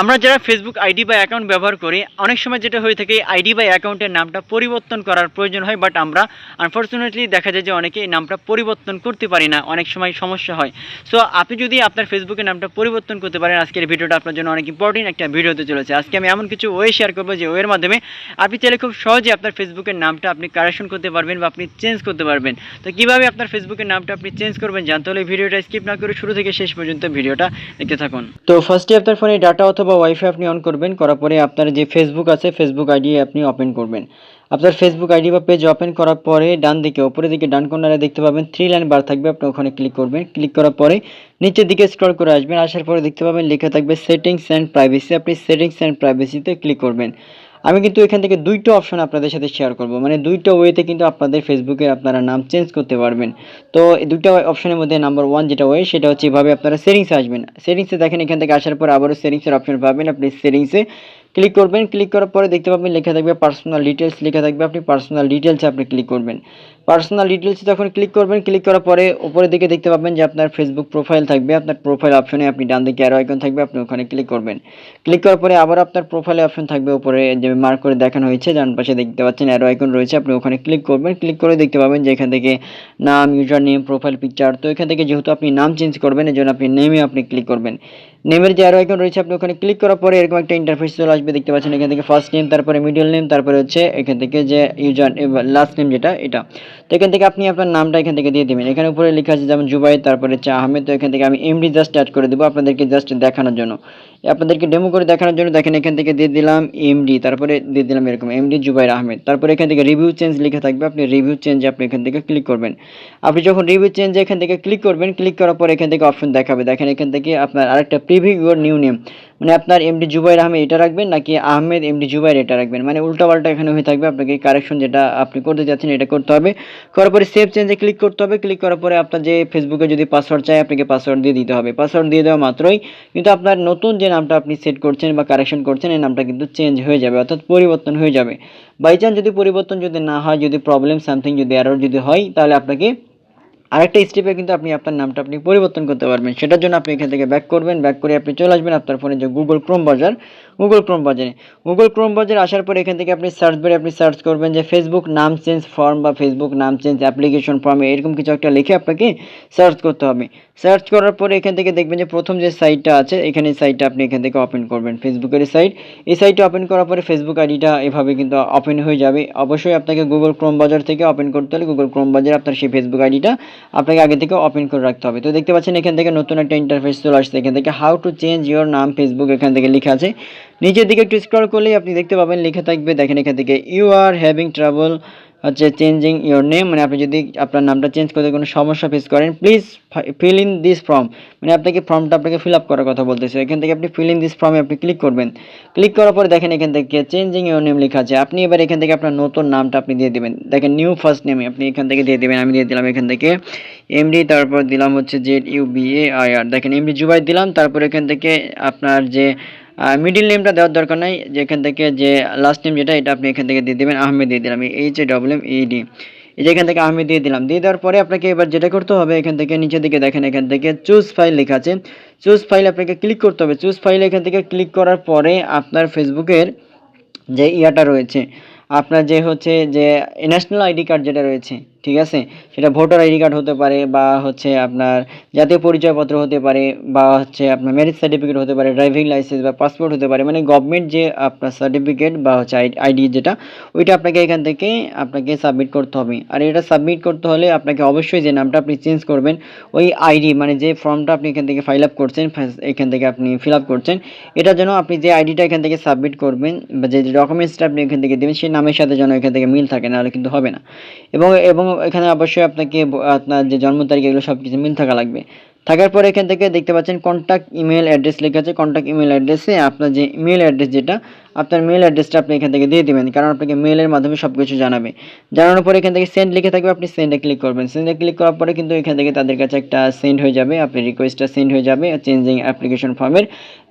আমরা যারা Facebook ID বা অ্যাকাউন্ট ব্যবহার করি, অনেক সময় যেটা হয়ে থাকে আইডি বা অ্যাকাউন্টের নামটা পরিবর্তন করার প্রয়োজন হয় বাট আমরা আনফর্চুনেটলি দেখা যায় যে অনেকে এই নামটা পরিবর্তন করতে পারি না, অনেক সময় সমস্যা হয়। সো আপনি যদি আপনার ফেসবুকের নামটা পরিবর্তন করতে পারেন, আজকের ভিডিওটা আপনার জন্য অনেক ইম্পর্টেন্ট একটা ভিডিও হতে চলেছে। আজকে আমি এমন কিছু ওয়ে শেয়ার করব যে ওয়ের মাধ্যমে আপনি চাইলে খুব সহজে আপনার ফেসবুকের নামটা আপনি কারেকশন করতে পারবেন বা আপনি চেঞ্জ করতে পারবেন। তো কীভাবে আপনার ফেসবুকের নামটা আপনি চেঞ্জ করবেন জানতে হলে ভিডিওটা স্কিপ না করে শুরু থেকে শেষ পর্যন্ত ভিডিওটা দেখতে থাকুন। তো ফার্স্টে আপনার ফোনে ডাটা অথবা ওয়াইফাই আপনি অন করবেন, করার পরে আপনার যে ফেসবুক আছে ফেসবুক আইডি আপনি ওপেন করবেন। আপনার ফেসবুক আইডি বা পেজ ওপেন করার পরে ডান দিকে উপরের দিকে, ডান কর্নারে দেখতে পাবেন থ্রি লাইন বার থাকবে, আপনি ওখানে ক্লিক করবেন। ক্লিক করার পরে নিচের দিকে স্ক্রল করে আসবেন, আসার পরে দেখতে পাবেন লেখা থাকবে সেটিংস অ্যান্ড প্রাইভেসি আপনি সেটিংস অ্যান্ড প্রাইভেসিতে ক্লিক করবেন। আমি কিন্তু এখান থেকে দুইটা অপশন আপনাদের সাথে শেয়ার করব। মানে দুইটা ওয়েতে কিন্তু আপনাদের ফেসবুকের আপনারা নাম চেঞ্জ করতে পারবেন। তো এই দুইটা অপশনের মধ্যে নাম্বার ওয়ান যেটা ওয়ে সেটা হচ্ছে এভাবে আপনারা সেটিংসে আসবেন। সেটিংসে দেখেন, এখান থেকে আসার পর আবারও সেটিংসের অপশন পাবেন। আপনি সেটিংসে ক্লিক করবেন। ক্লিক করার পরে দেখতে পাবেন লেখা থাকবে পার্সোনাল ডিটেলস লেখা থাকবে আপনি পার্সোনাল ডিটেলসে আপনি ক্লিক করবেন। পার্সোনাল ডিটেলসে যখন ক্লিক করবেন ক্লিক করার পরে উপরের দিকে দেখতে পাবেন যে আপনার ফেসবুক প্রোফাইল থাকবে। আপনার প্রোফাইল অপশনে আপনি ডান দিকে আরও আইকন থাকবে, আপনি ওখানে ক্লিক করবেন। ক্লিক করার পরে আবার আপনার প্রোফাইলে অপশন থাকবে উপরে যে মার্ক করে দেখানো হয়েছে, ডান পাশে দেখতে পাচ্ছেন অ্যারো আইকন রয়েছে, আপনি ওখানে ক্লিক করবেন। ক্লিক করে দেখতে পাবেন যে এখান থেকে নাম ইউজার নেম প্রোফাইল পিকচার তো এখান থেকে যেহেতু আপনি নাম চেঞ্জ করবেন এই জন্য আপনি নেমে আপনি ক্লিক করবেন। নেমের যে অ্যারো আইকন রয়েছে, আপনি ওখানে ক্লিক করার পরে এরকম একটা ইন্টারফেস চলে আসবে, দেখতে পাচ্ছেন এখান থেকে ফার্স্ট নেম তারপরে মিডল নেম তারপরে হচ্ছে এখান থেকে যে ইউজার লাস্ট নেম যেটা, এটা। তো এখান থেকে আপনি আপনার নামটা এখান থেকে দিয়ে দেবেন। এখানে উপরে লেখা আছে যেমন জুবাই তারপরে হচ্ছে আহমেদ। তো এখান থেকে আমি এমডি জাস্ট অ্যাড করে দেবো আপনাদেরকে জাস্ট দেখানোর জন্য। আপনাদেরকে ডেমো করে দেখানোর জন্য দেখেন এখান থেকে দিয়ে দিলাম এমডি, তারপরে দিয়ে দিলাম এরকম এমডি জুবাইর আহমেদ। তারপরে এখান থেকে রিভিউ চেঞ্জ লেখা থাকবে, আপনি রিভিউ চেঞ্জ আপনি এখান থেকে ক্লিক করবেন। আপনি যখন রিভিউ চেঞ্জ এখান থেকে ক্লিক করবেন ক্লিক করার পর এখান থেকে অপশন দেখাবে। দেখেন এখান থেকে আপনার আরেকটা প্রিভিউ ইউর নিউ নেম মানে আপনার এমডি জুবাইর আহমেদ এটা রাখবেন নাকি আহমেদ এমডি জুবাইর এটা রাখবেন? মানে উল্টাপাল্টা এখানে হয়ে থাকবে, আপনাকে কারেকশন যেটা আপনি করতে যাচ্ছেন এটা করতে হবে। করার পরে সেভ চেঞ্জে ক্লিক করতে হবে ক্লিক করার পরে আপনার যে ফেসবুকে যদি পাসওয়ার্ড চাই, আপনাকে পাসওয়ার্ড দিয়ে দিতে হবে। পাসওয়ার্ড দিয়ে দেওয়া মাত্রই কিন্তু আপনার নতুন যে নামটা আপনি সেট করছেন বা কারেকশন করছেন, এই নামটা কিন্তু চেঞ্জ হয়ে যাবে, অর্থাৎ পরিবর্তন হয়ে যাবে। বাই চান্স যদি পরিবর্তন যদি না হয়, যদি প্রবলেম সামথিং যদি এরর যদি হয়, তাহলে আপনাকে আরেকটা স্টেপে কিন্তু আপনি আপনার নামটা আপনি পরিবর্তন করতে পারবেন। সেটার জন্য আপনি এখান থেকে ব্যাক করবেন। ব্যাক করে আপনি চলে আসবেন আপনার ফোনে যে গুগল ক্রোম বাজার গুগল ক্রোম বাজারে গুগল ক্রোম বাজারে আসার পরে এখান থেকে আপনি সার্চ বারে আপনি সার্চ করবেন যে ফেসবুক নাম চেঞ্জ ফর্ম বা ফেসবুক নাম চেঞ্জ অ্যাপ্লিকেশন ফর্ম এরকম কিছু একটা লিখে আপনাকে সার্চ করতে হবে। সার্চ করার পরে এখান থেকে দেখবেন যে প্রথম যে সাইটটা আছে, এখানে সাইটটা আপনি এখান থেকে ওপেন করবেন। ফেসবুকের সাইট এই সাইটটা ওপেন করার পরে ফেসবুক আইডিটা এভাবে কিন্তু ওপেন হয়ে যাবে। অবশ্যই আপনাকে গুগল ক্রোম বাজার থেকে ওপেন করতে হলে গুগল ক্রোম বাজারে আপনার সেই ফেসবুক আইডিটা আপনাকে আগে থেকে ওপেন করে রাখতে হবে। তো দেখতে পাচ্ছেন এখান থেকে নতুন একটা ইন্টারফেস চলে আসছে। এখান থেকে হাউ টু চেঞ্জ ইওর নাম ফেসবুক এখান থেকে লেখা আছে। নিচের দিকে একটু স্ক্রল করলেই আপনি দেখতে পাবেন লেখা থাকবে। দেখেন এখান থেকে ইউ আর হ্যাভিং ট্রাভেল হচ্ছে চেঞ্জিং ইওর নেম মানে আপনি যদি আপনার নামটা চেঞ্জ করতে কোনো সমস্যা ফেস করেন please fill in this form মানে আপনাকে ফর্মটা আপনাকে ফিল আপ করার কথা বলতেছে। এখান থেকে আপনি ফিল ইন দিস ফর্মে আপনি ক্লিক করবেন। ক্লিক করার পরে দেখেন এখান থেকে চেঞ্জিং ইওর নেম লেখা আছে। আপনি এবার এখান থেকে আপনার নতুন নামটা আপনি দিয়ে দেবেন। দেখেন নিউ ফার্স্ট নেম আপনি এখান থেকে দিয়ে দেবেন। আমি দিয়ে দিলাম এখান থেকে এমডি তারপর দিলাম হচ্ছে Z U B A I R দেখেন এমডি জুবাই দিলাম, তারপর এখান থেকে আপনার যে মিডিল নেমটা দেওয়ার দরকার নাই, যেখান থেকে যে লাস্ট নেম যেটা, এটা আপনি এখান থেকে দিয়ে দেবেন, আহমেদ দিয়ে দিলাম H A W M E D এই যে এখান থেকে আহমেদ দিয়ে দিলাম, দিয়ে দেওয়ার পরে আপনাকে এবার যেটা করতে হবে, এখান থেকে নিচের দিকে দেখেন, এখান থেকে চুজ ফাইল লেখা আছে। চুজ ফাইল আপনাকে ক্লিক করতে হবে চুজ ফাইল এখান থেকে ক্লিক করার পরে আপনার ফেসবুকের যে ইয়াটা রয়েছে, আপনার যে হচ্ছে যে ন্যাশনাল আইডি কার্ড যেটা রয়েছে ঠিক আছে? সেটা ভোটার আইডি কার্ড হতে পারে বা হচ্ছে আপনার জাতীয় পরিচয়পত্র হতে পারে বা হচ্ছে আপনার ম্যারেজ সার্টিফিকেট হতে পারে ড্রাইভিং লাইসেন্স বা পাসপোর্ট হতে পারে। মানে গভর্নমেন্ট যে আপনার সার্টিফিকেট বা হচ্ছে আইডি যেটা, ওইটা আপনাকে এখান থেকে আপনাকে সাবমিট করতে হবে। আর এটা সাবমিট করতে হলে আপনাকে অবশ্যই যে নামটা আপনি চেঞ্জ করবেন, ওই আইডি মানে যে ফর্মটা আপনি এখান থেকে ফাইল আপ করছেন এখান থেকে আপনি ফিল আপ করছেন, এটা যেন আপনি যে আইডিটা এখান থেকে সাবমিট করবেন বা যে ডকুমেন্টসটা আপনি এখান থেকে দেবেন, সেই নামের সাথে যেন এখান থেকে মিল থাকে, নাহলে কিন্তু হবে না। এবং এবং এখানে অবশ্যই আপনাকে আপনার যে জন্ম তারিখ এগুলো সব কিছু মিল থাকা লাগবে। থাকার পরে এখান থেকে দেখতে পাচ্ছেন কন্ট্যাক্ট ইমেল অ্যাড্রেস লেখা আছে। কন্ট্যাক্ট ইমেল অ্যাড্রেসে আপনার যে ইমেল অ্যাড্রেস যেটা আপনার মেল অ্যাড্রেসটা আপনি এখান থেকে দিয়ে দিবেন, কারণ আপনাকে মেলের মাধ্যমে সব কিছু জানাবে। জানানোর পরে এখান থেকে সেন্ড লিখে থাকবে, আপনি সেন্ডে ক্লিক করবেন। সেন্ডে ক্লিক করার পরে কিন্তু এখান থেকে তাদের কাছে একটা সেন্ড হয়ে যাবে আপনার রিকোয়েস্টটা সেন্ড হয়ে যাবে চেঞ্জিং অ্যাপ্লিকেশন ফর্মের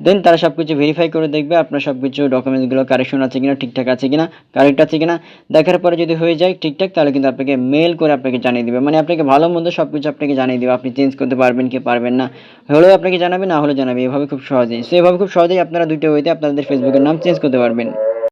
দেন তারা সব কিছু ভেরিফাই করে দেখবে, আপনার সব কিছু ডকুমেন্টসগুলো কারেকশন আছে কিনা, ঠিকঠাক আছে কিনা কারেক্ট আছে কিনা। দেখার পরে যদি হয়ে যায় ঠিকঠাক, তাহলে কিন্তু আপনাকে মেল করে আপনাকে জানিয়ে দিবে। মানে আপনাকে ভালো মন্দ সব কিছু আপনাকে জানিয়ে দিবে, আপনি চেঞ্জ করতে পারবেন কি পারবেন না। হলেও আপনাকে জানাবে, না হলে জানাবে, এভাবে খুব সহজেই। সো এভাবে খুব সহজেই আপনারা দুইটা ওয়েতে আপনাদের ফেসবুকের নাম চেঞ্জ করতে পারবেন।